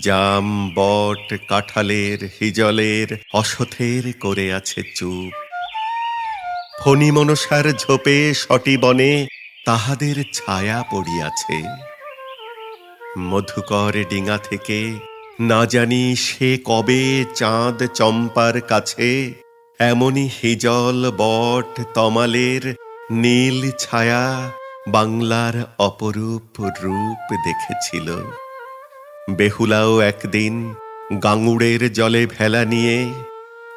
জাম বট কাঁঠালের হিজলের অসথের করে আছে চুপ। ফণি মনসার ঝোপে সটি বনে তাহাদের ছায়া পড়িয়াছে। মধুকর ডিঙা থেকে না জানি সে কবে চাঁদ চম্পার কাছে, এমনি হিজল বট তমালের নীল ছায়া বাংলার অপরূপ রূপ দেখেছিল। বেহুলাও একদিন গাঙুড়ের জলে ভেলা নিয়ে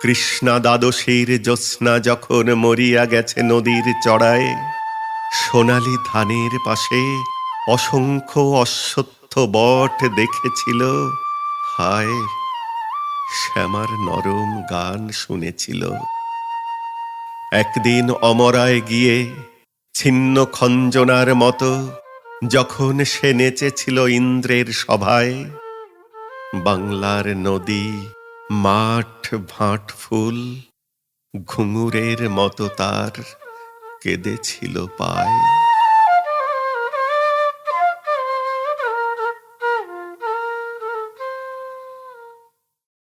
কৃষ্ণা দ্বাদশীর জ্যোৎস্না যখন মরিয়া গেছে নদীর চড়ায়, সোনালি ধানের পাশে অসংখ্য অশ্বত্থ বট দেখেছিল। হায়, শ্যামার নরম গান শুনেছিল। একদিন অমরায় গিয়ে ছিন্ন খঞ্জনার মতো যখন সে নেচেছিল ইন্দ্রের সভায়, বাংলার নদী, মাঠ, ভাট ফুল, ঘুঙুরের মতো তার কেঁদেছিল পায়।